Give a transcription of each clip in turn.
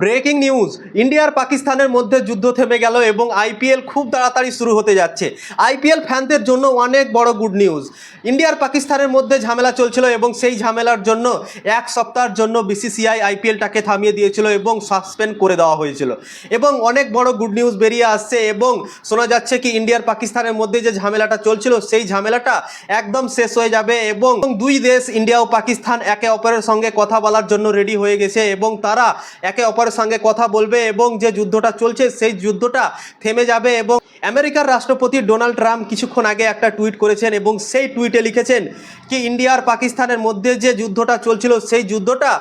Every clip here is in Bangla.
ব্রেকিং নিউজ ইন্ডিয়ার পাকিস্তানের মধ্যে যুদ্ধ থেমে গেল এবং আইপিএল খুব তাড়াতাড়ি শুরু হতে যাচ্ছে। আইপিএল ফ্যানদের জন্য অনেক বড় গুড নিউজ। ইন্ডিয়ার পাকিস্তানের মধ্যে ঝামেলা চলছিল এবং সেই ঝামেলার জন্য এক সপ্তাহের জন্য বিসিসিআই আইপিএলটাকে থামিয়ে দিয়েছিল এবং সাসপেন্ড করে দেওয়া হয়েছিল। এবং অনেক বড় গুড নিউজ বেরিয়ে আসছে এবং শোনা যাচ্ছে কি ইন্ডিয়ার পাকিস্তানের মধ্যে যে ঝামেলাটা চলছিল, সেই ঝামেলাটা একদম শেষ হয়ে যাবে এবং দুই দেশ, ইন্ডিয়া ও পাকিস্তান একে অপরের সঙ্গে কথা বলার জন্য রেডি হয়ে গেছে এবং তারা একে অপরের সঙ্গে কথা বলবে এবং যে যুদ্ধটা চলছে, সেই যুদ্ধটা থেমে যাবে এবং আমেরিকার রাষ্ট্রপতি ডোনাল্ড ট্রাম্প কিছুক্ষণ আগে একটা টুইট করেছেন এবং সেই টুইটে লিখেছেন কি ইন্ডিয়া আর পাকিস্তানের মধ্যে যে যুদ্ধটা চলছিল, সেই যুদ্ধটা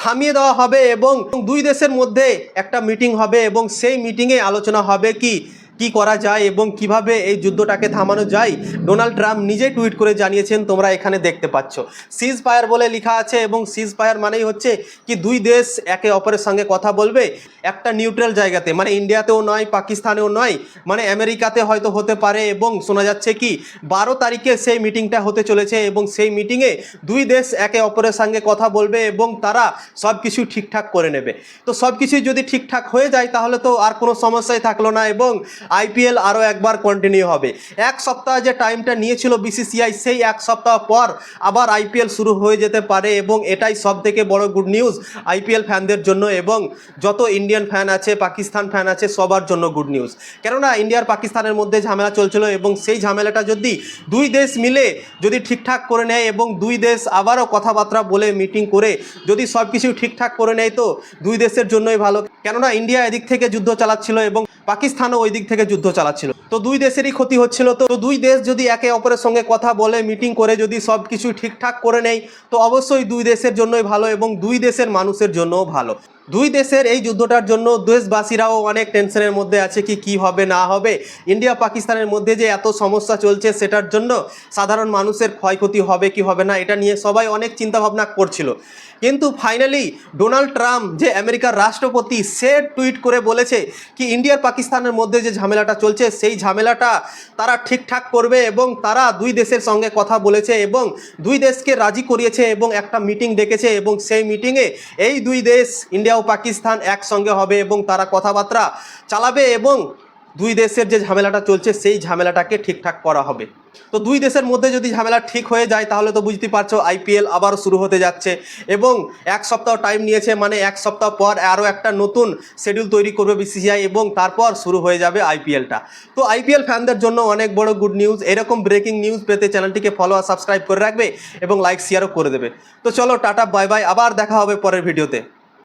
থামিয়ে দেওয়া হবে এবং দুই দেশের মধ্যে একটা মিটিং হবে এবং সেই মিটিংয়ে আলোচনা হবে কি কি করা যায় এবং কীভাবে এই যুদ্ধটাকে থামানো যায়? ডোনাল্ড ট্রাম্প নিজে টুইট করে জানিয়েছেন, তোমরা এখানে দেখতে পাচ্ছ। সিজ ফায়ার বলে লেখা আছে এবং সিজ ফায়ার মানেই হচ্ছে কি দুই দেশ একে অপরের সঙ্গে কথা বলবে একটা নিউট্রাল জায়গাতে। মানে ইন্ডিয়াতেও নয়, পাকিস্তানেও নয় মানে আমেরিকাতে হয়তো হতে পারে এবং শোনা যাচ্ছে কি বারো তারিখে সেই মিটিংটা হতে চলেছে এবং সেই মিটিংয়ে দুই দেশ একে অপরের সঙ্গে কথা বলবে এবং তারা সব কিছু ঠিকঠাক করে নেবে। তো সব কিছুই যদি ঠিকঠাক হয়ে যায় তাহলে তো আর কোনো সমস্যাই থাকল না এবং আইপিএল আরও একবার কন্টিনিউ হবে। এক সপ্তাহ যে টাইমটা নিয়েছিল বিসিসিআই সেই এক সপ্তাহ পর আবার আইপিএল শুরু হয়ে যেতে পারে এবং এটাই সব থেকে বড় গুড নিউজ আইপিএল ফ্যানদের জন্য এবং যত ইন্ডিয়ান ফ্যান আছে পাকিস্তান ফ্যান আছে, সবার জন্য গুড নিউজ কেননা ইন্ডিয়ার পাকিস্তানের মধ্যে ঝামেলা চলছিল এবং সেই ঝামেলাটা যদি দুই দেশ মিলে যদি ঠিকঠাক করে নেয় এবং দুই দেশ আবারও কথাবার্তা বলে মিটিং করে যদি সব কিছু ঠিকঠাক করে নেয় তো দুই দেশের জন্যই ভালো। কেননা ইন্ডিয়া এদিক থেকে যুদ্ধ চালাচ্ছিল এবং পাকিস্তানও ওই দিক থেকে যুদ্ধ চালাচ্ছিল। তো দুই দেশেরই ক্ষতি হচ্ছিল। তো দুই দেশ যদি একে অপরের সঙ্গে কথা বলে, মিটিং করে যদি সব কিছু ঠিকঠাক করে নেয়, তো অবশ্যই দুই দেশের জন্যই ভালো এবং দুই দেশের মানুষের জন্যও ভালো। দুই দেশের এই যুদ্ধটার জন্য দেশবাসীরাও অনেক টেনশনের মধ্যে আছে কি কি হবে, না হবে। ইন্ডিয়া, পাকিস্তানের মধ্যে যে এত সমস্যা চলছে সেটার জন্য সাধারণ মানুষের ক্ষয়ক্ষতি হবে কি হবে না, এটা নিয়ে সবাই অনেক চিন্তাভাবনা করছিল। কিন্তু ফাইনালি ডোনাল্ড ট্রাম্প যে আমেরিকার রাষ্ট্রপতি, সে টুইট করে বলেছে কি ইন্ডিয়ার পাকিস্তানের মধ্যে যে ঝামেলাটা চলছে, সেই ঝামেলাটা তারা ঠিকঠাক করবে এবং তারা দুই দেশের সঙ্গে কথা বলেছে এবং দুই দেশকে রাজি করিয়েছে এবং একটা মিটিং ডেকেছে এবং সেই মিটিংয়ে এই দুই দেশ, ইন্ডিয়া ও পাকিস্তান একসঙ্গে হবে এবং তারা কথাবার্তা চালাবে এবং দুই দেশের যে ঝামেলাটা চলছে, সেই ঝামেলাটাকে ঠিকঠাক করা হবে। তো দুই দেশের মধ্যে যদি ঝামেলা ঠিক হয়ে যায়, তাহলে তো বুঝতে পারছ আইপিএল আবার শুরু হতে যাচ্ছে এবং এক সপ্তাহ টাইম নিয়েছে মানে এক সপ্তাহ পর আরও একটা নতুন শিডিউল তৈরি করবে বিসিসিআই এবং তারপর শুরু হয়ে যাবে আইপিএলটা তো আইপিএল ফ্যানদের জন্য অনেক বড় গুড নিউজ এরকম ব্রেকিং নিউজ পেতে চ্যানেলটিকে ফলো আর সাবস্ক্রাইব করে রাখবে এবং লাইক শেয়ারও করে দেবে। তো চলো টাটা বাই বাই আবার দেখা হবে পরের ভিডিওতে